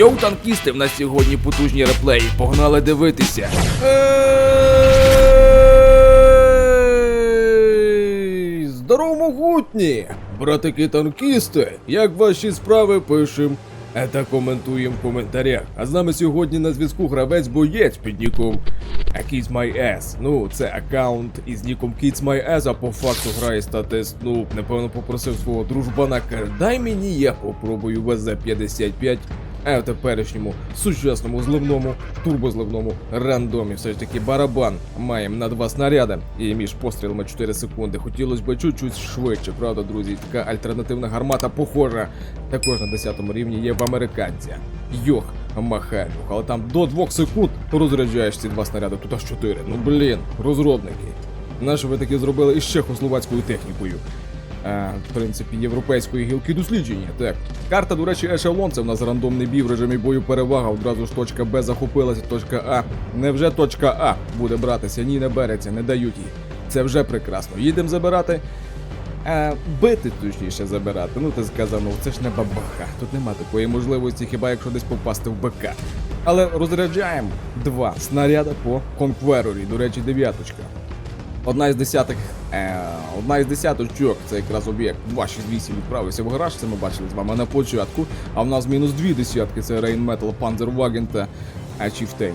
Йоу, танкісти, в нас сьогодні потужні реплеї. Погнали дивитися. Ей! Здорово, могутні! Братики танкісти! Як ваші справи пишем? е, Та коментуємо в коментарях. А з нами сьогодні на зв'язку гравець боєць під ніком Kids My Ass. Ну, це аккаунт із ніком Kids My а по факту грає статист. Ну, напевно, попросив свого дружбана дай мені я попробую ВЗ-55. А в теперішньому сучасному зливному, турбозливному рандомі все ж таки барабан маємо на два снаряди і між пострілами 4 секунди. Хотілося б чуть-чуть швидше, правда, друзі? Така альтернативна гармата похожа. Також на 10 рівні є в американця. Йох, Махайлюх, але там до 2 секунд розряджаєш ці два снаряди, тут аж 4. Ну блін, розробники. Нащо ви таке зробили із чехословацькою технікою? В принципі, європейської гілки дослідження. Так. Карта, до речі, ешелон, це в нас рандомний бій в режимі бою перевага. Одразу ж точка Б захопилася, точка А. Невже точка А буде братися? Ні, не береться, не дають їй. Це вже прекрасно. Їдемо забирати. А, бити точніше забирати. Ну ти сказав, ну це ж не бабаха. Тут нема такої можливості, хіба якщо десь попасти в БК. Але розряджаємо два снаряди по конкверорі. До речі, дев'яточка. Одна із десятих, е, одна із десяточок, це якраз об'єкт 268 відправився в гараж, це ми бачили з вами на початку. А в нас мінус дві десятки, це Metal, Panzerwagen та е, Chieftain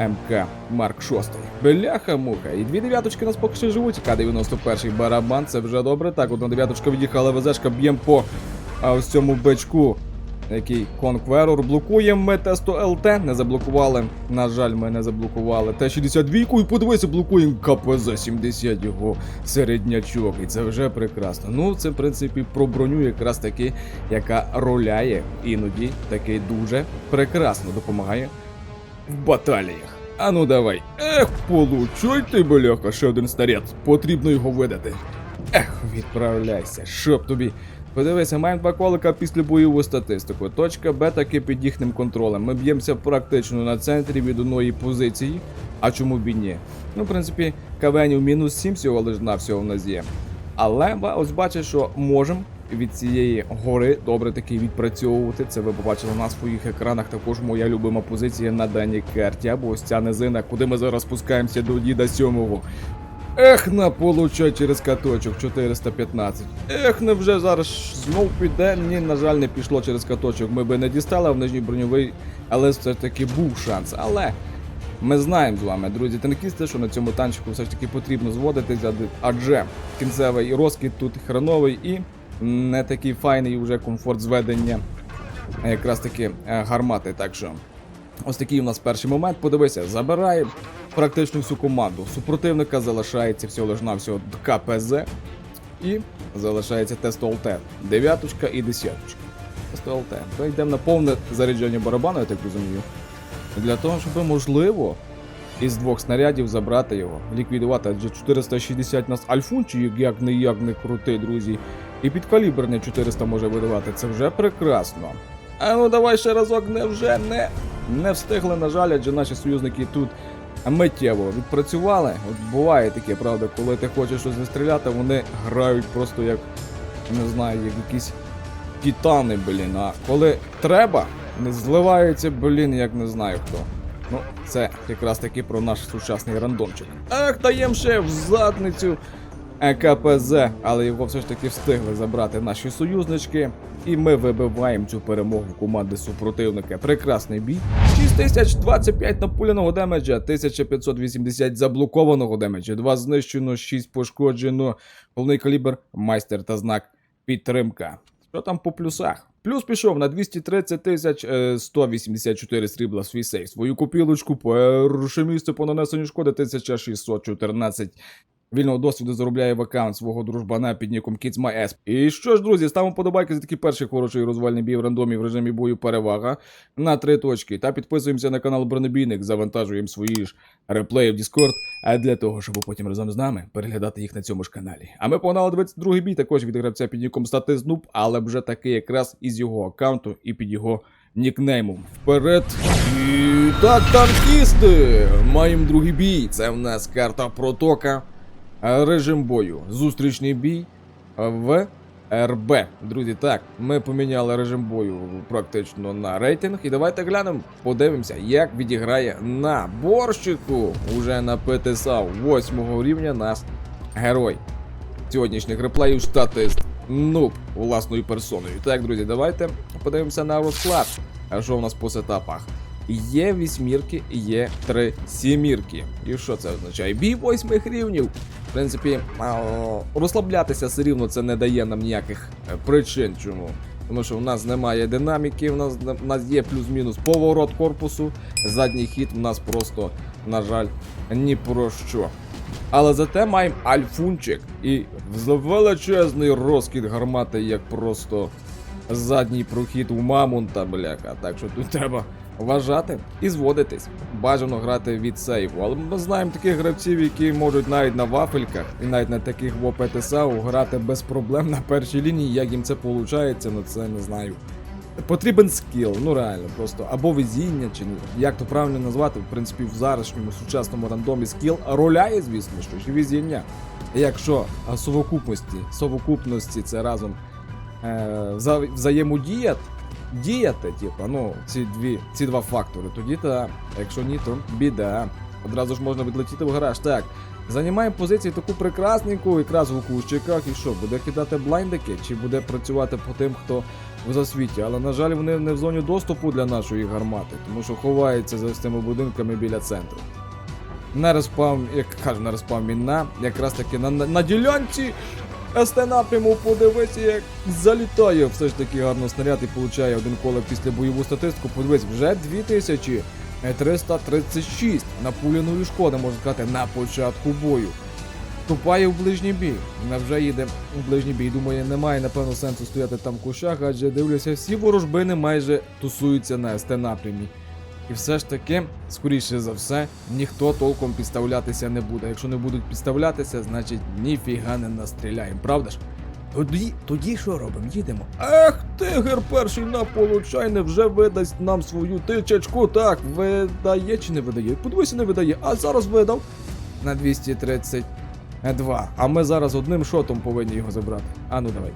МК Марк 6. Бляха муха. І дві дев'яточки нас поки що живуть. К-91 барабан, це вже добре. Так, одна дев'яточка від'їхала, ВЗшка б'єм по а, ось цьому бичку. Який Conqueror. Блокуємо ми Т-100 ЛТ. Не заблокували. На жаль, ми не заблокували Т-62 і подивися, блокуємо КПЗ-70 його середнячок. І це вже прекрасно. Ну, це в принципі про броню якраз таки, яка роляє іноді таки дуже прекрасно допомагає в баталіях. А ну давай. Ех, получай ти, бляха, ще один старет. Потрібно його видати. Ех, відправляйся, щоб тобі. Подивися, маємо два колика після бойову статистику. Точка Б таки під їхнім контролем. Ми б'ємося практично на центрі від одної позиції. А чому б і ні? Ну, в принципі, кавенів мінус 7 всього лиш на всього в нас є. Але ось бачиш, що можемо від цієї гори добре таки відпрацьовувати. Це ви побачили на своїх екранах. Також моя любима позиція на даній карті. Або ось ця низина, куди ми зараз спускаємося до діда сьомого. Ех, на получай через каточок 415. Ех, не вже зараз знов піде. Ні, на жаль, не пішло через каточок. Ми би не дістали в нижній броньовий, але все ж таки був шанс. Але ми знаємо з вами, друзі, танкісти, що на цьому танчику все ж таки потрібно зводитися, адже кінцевий розкид тут хреновий і не такий файний вже комфорт зведення якраз таки е, гармати. Так що ось такий у нас перший момент. Подивися, забирає практично всю команду. Супротивника залишається всього лиш на всього КПЗ і залишається тест ОЛТ. Дев'яточка і десяточка. Тест ОЛТ. То йдемо на повне заряджання барабану, я так розумію. Для того, щоб можливо із двох снарядів забрати його, ліквідувати, адже 460 нас альфунчик, як не як не крутий, друзі. І підкаліберне 400 може видавати. Це вже прекрасно. А ну давай ще разок, не вже не, не встигли, на жаль, адже наші союзники тут миттєво відпрацювали. От буває таке, правда, коли ти хочеш щось застріляти, вони грають просто як не знаю, як якісь титани, блін. А коли треба, не зливаються, блін, як не знаю хто. Ну, це якраз таки про наш сучасний рандомчик. Ах, даєм ще в задницю КПЗ, але його все ж таки встигли забрати наші союзнички. І ми вибиваємо цю перемогу команди супротивника. Прекрасний бій. 6025 напуляного демеджа, 1580 заблокованого демеджа, 2 знищено, 6 пошкоджено. Головний калібр, майстер та знак підтримка. Що там по плюсах? Плюс пішов на 230 тисяч е, 184 срібла в свій сейф. Свою купілочку, перше місце по нанесенню шкоди 1614. Вільного досвіду заробляє в аккаунт свого дружбана під ніком Kids І що ж, друзі, ставимо подобайки за такий перший хороший розвальний бій в рандомі в режимі бою перевага на три точки. Та підписуємося на канал Бронебійник, завантажуємо свої ж реплеї в Discord, а для того, щоб потім разом з нами переглядати їх на цьому ж каналі. А ми погнали 22-й бій також від гравця під ніком Статис Нуб, але вже таки якраз із його аккаунту і під його нікнеймом. Вперед! І так, танкісти! Маємо другий бій. Це в нас карта протока. Е, Режим бою. Зустрічний бій е, в РБ. Друзі, так, ми поміняли режим бою практично на рейтинг. І давайте глянемо, подивимося, як відіграє на борщику уже на ПТСА 8 рівня наш герой. Сьогоднішніх реплеїв статист. Нуб власною персоною. Так, друзі, давайте подивимося на розклад. А що в нас по сетапах? Є вісьмірки, є три сімірки. І що це означає? Бій восьмих рівнів. В принципі, розслаблятися все рівно це не дає нам ніяких е, причин. Чому? Тому що в нас немає динаміки, в нас, в нас є плюс-мінус поворот корпусу, задній хід в нас просто, на жаль, ні про що. Але зате маємо альфунчик і величезний розкид гармати, як просто задній прохід у мамонта, бляха. Так що тут треба вважати і зводитись. Бажано грати від сейву. Але ми знаємо таких гравців, які можуть навіть на вафельках і навіть на таких в ОПТСАУ грати без проблем на першій лінії. Як їм це виходить, ну це не знаю. Потрібен скіл, ну реально, просто або везіння, чи. Як то правильно назвати, в принципі, в зарашньому сучасному рандомі скіл роляє, звісно, що чи везіння. Якщо совокупності, совокупності це разом е, вза- взаємодіяти, діяти, типу, ну, ці дві, ці два фактори, тоді та, якщо ні, то біда. Одразу ж можна відлетіти в гараж. Так, займаємо позицію таку прекрасненьку, якраз в кущиках, і що, буде кидати блайндики, чи буде працювати по тим, хто в засвіті. Але, на жаль, вони не в зоні доступу для нашої гармати, тому що ховаються за цими будинками біля центру. На респаун, як кажу, на респаун міна, якраз таки на, на, на ділянці СТ напряму подивися, як залітає все ж таки гарно снаряд і получає один колик після бойову статистику. Подивись, вже 2336 напуляної шкоди, можна сказати, на початку бою. Вступає в ближній бій. Невже їде у ближній бій. Думає, немає напевно сенсу стояти там в кущах, адже дивлюся, всі ворожбини майже тусуються на СТ напрямі. І все ж таки, скоріше за все, ніхто толком підставлятися не буде. Якщо не будуть підставлятися, значить ніфіга не настріляємо, правда ж? Тоді, тоді що робимо? Їдемо. Ех, тигр перший на получайне вже видасть нам свою тичечку. Так, видає чи не видає? Подивися, не видає, а зараз видав на 232. А ми зараз одним шотом повинні його забрати. А ну давай.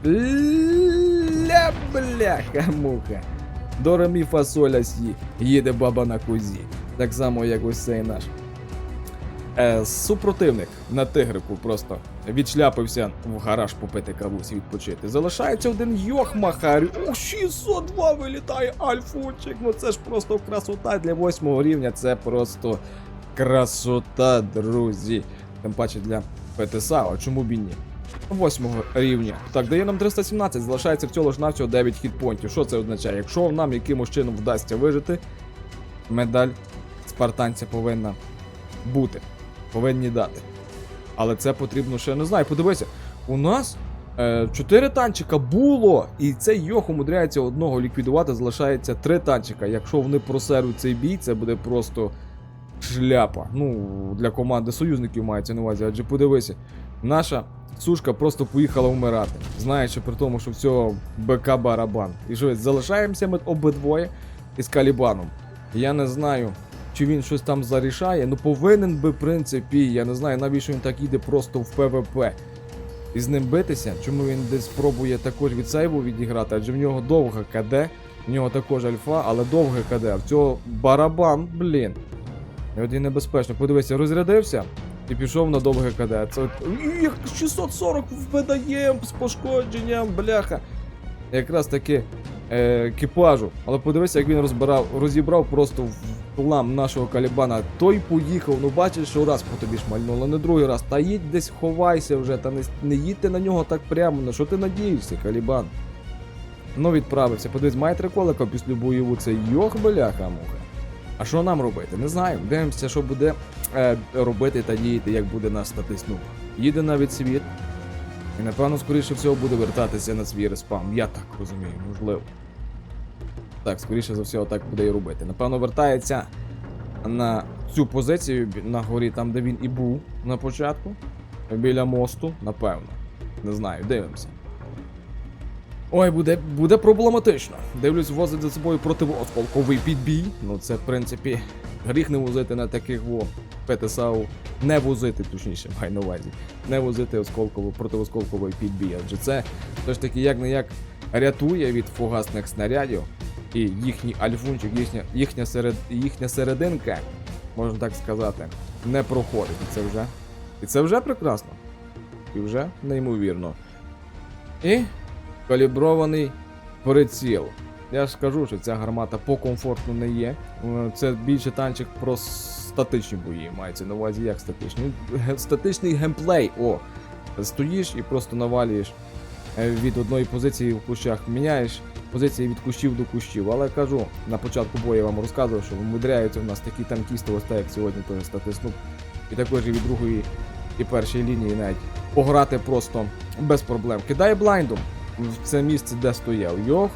Ля бляха муха. До ремі фасоля сі. Їде баба на козі. Так само, як ось цей наш. Е, супротивник на тигрику просто відшляпився в гараж попити кавусі відпочити. Залишається один йох махарю. О, 602 вилітає альфучик. Ну це ж просто красота для восьмого рівня. Це просто красота, друзі. Тим паче для ПТСА, а чому б і ні? Восьмого рівня. Так, дає нам 317, залишається всього ж навсього 9 хітпонтів. Що це означає? Якщо нам якимось чином вдасться вижити, медаль спартанця повинна бути. Повинні дати. Але це потрібно ще не знаю. Подивися, у нас е, 4 танчика було, і цей йох умудряється одного ліквідувати, залишається 3 танчика. Якщо вони просеруть цей бій, це буде просто шляпа. Ну, для команди союзників мається на увазі, адже подивися, наша сушка просто поїхала вмирати, знаючи при тому, що всього БК барабан. І що, залишаємося ми обидвоє із Калібаном. Я не знаю, чи він щось там зарішає, ну повинен би, в принципі, я не знаю, навіщо він так їде просто в ПВП. І з ним битися, чому він десь спробує також від сейву відіграти, адже в нього довга КД, в нього також альфа, але довге КД, в цього барабан, блін. І от і небезпечно. Подивися, розрядився і пішов на довге КД. Це от- Їх 640 видаємо з пошкодженням, бляха. Якраз таки е, екіпажу. Але подивися, як він розбирав, розібрав просто в плам нашого калібана. Той поїхав, ну бачиш, що раз по тобі шмальнуло, не другий раз. Та їдь десь ховайся вже, та не, не їдьте на нього так прямо. На що ти надієшся, калібан? Ну, відправився. Подивись, має три колика після бойову. Це йох бляха муха. А що нам робити? Не знаю. Дивимося, що буде е, робити та діяти, як буде нас статиснув. Їде на відсвіт. І напевно, скоріше всього, буде вертатися на свій респаун. Я так розумію, можливо. Так, скоріше за все, так буде і робити. Напевно, вертається на цю позицію на горі, там, де він і був на початку. Біля мосту, напевно. Не знаю, дивимося. Ой, буде, буде проблематично. Дивлюсь, возить за собою противоосколковий підбій. Ну це, в принципі, гріх не возити на таких во ПТСАУ не возити, точніше, маю на увазі, не возити осколково противосколковий підбій. Адже це все ж таки як не як рятує від фугасних снарядів і їхній альфунчик, їхня, їхня, серед, їхня серединка, можна так сказати, не проходить. І це вже. І це вже прекрасно. І вже неймовірно. І калібрований приціл. Я ж кажу, що ця гармата по комфорту не є. Е, Це більше танчик про статичні бої. Мається на увазі як статичний. Статичний геймплей. О! Стоїш і просто навалюєш е, від одної позиції в кущах. Міняєш позиції від кущів до кущів. Але кажу, на початку бою я вам розказував, що вмудряються в нас такі танкісти, ось так як сьогодні теж статиснув. І також і від другої і першої лінії навіть пограти просто без проблем. Кидає блайндом в це місце, де стояв. Йох,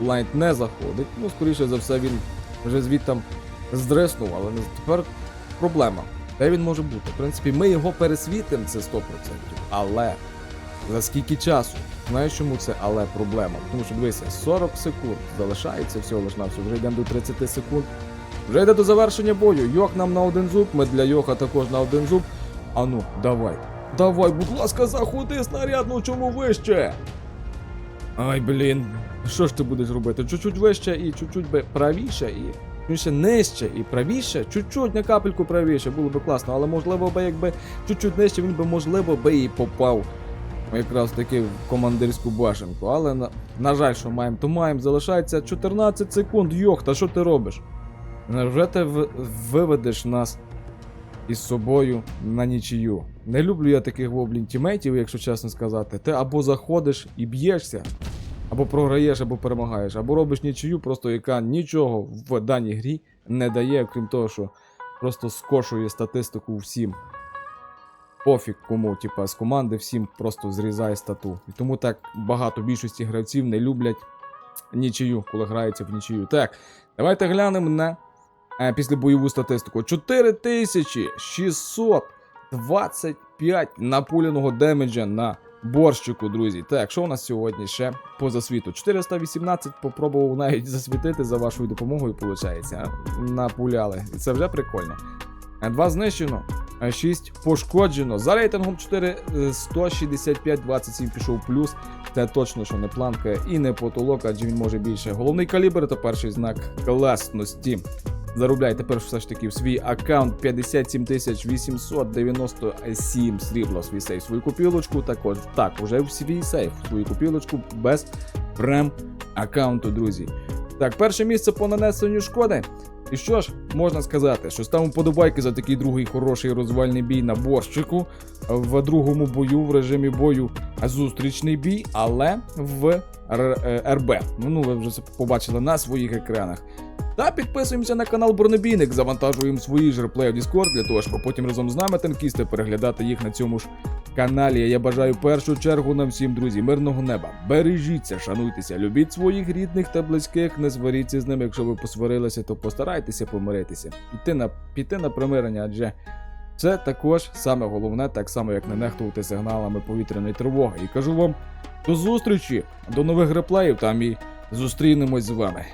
блайнд не заходить. Ну, скоріше за все, він вже звідтам здриснув, але тепер проблема. Де він може бути? В принципі, ми його пересвітимо, це 100%. Але за скільки часу? Знаєш, чому це але проблема? Тому що дивися, 40 секунд залишається всього лиш на вже йдемо до 30 секунд. Вже йде до завершення бою. Йох нам на один зуб, ми для Йоха також на один зуб. Ану, давай. Давай, будь ласка, заходи снаряд, ну чому вище? Ай, блін. Що ж ти будеш робити? Чуть-чуть вище і чуть-чуть би правіше і. Більше нижче і правіше, чуть-чуть на капельку правіше, було би класно, але можливо би якби чуть-чуть нижче він би можливо би і попав якраз таки в командирську башенку. Але на, на жаль, що маємо, то маємо. Залишається 14 секунд. Йох, та що ти робиш? Невже ти виведеш нас із собою на нічию? Не люблю я таких воблін тімейтів, якщо чесно сказати. Ти або заходиш і б'єшся, або програєш, або перемагаєш, або робиш нічию, просто яка нічого в даній грі не дає, окрім того, що просто скошує статистику всім. Пофіг кому, типа з команди всім просто зрізає стату. І тому так багато більшості гравців не люблять нічию, коли граються в нічию. Так, давайте глянемо на е, післябойову статистику. 4625 напуляного демеджа на борщику, друзі. Так, що у нас сьогодні ще по засвіту? 418 попробував навіть засвітити за вашою допомогою, виходить. Напуляли. Це вже прикольно. Е, Два знищено, 6 пошкоджено. За рейтингом 4 е, 165, 27 пішов плюс. Це точно, що не планка і не потолок, адже він може більше. Головний калібр та перший знак класності. Заробляй тепер все ж таки в свій аккаунт 57 897 срібла в свій сейф, свою копілочку. Також так, уже в свій сейф, свою копілочку без прем аккаунту, друзі. Так, перше місце по нанесенню шкоди. І що ж, можна сказати, що ставимо подобайки за такий другий хороший розвальний бій на борщику. В другому бою в режимі бою зустрічний бій, але в е, РБ. Ну, ви вже це побачили на своїх екранах. Та підписуємося на канал Бронебійник, завантажуємо свої ж реплеї в Discord для того, щоб потім разом з нами танкісти переглядати їх на цьому ж каналі. Я бажаю в першу чергу нам всім, друзі, мирного неба. Бережіться, шануйтеся, любіть своїх рідних та близьких, не сваріться з ними. Якщо ви посварилися, то постарайтеся помиритися. Піти на, піти на примирення, адже це також саме головне, так само як не нехтувати сигналами повітряної тривоги. І кажу вам до зустрічі, до нових реплеїв там і зустрінемось з вами.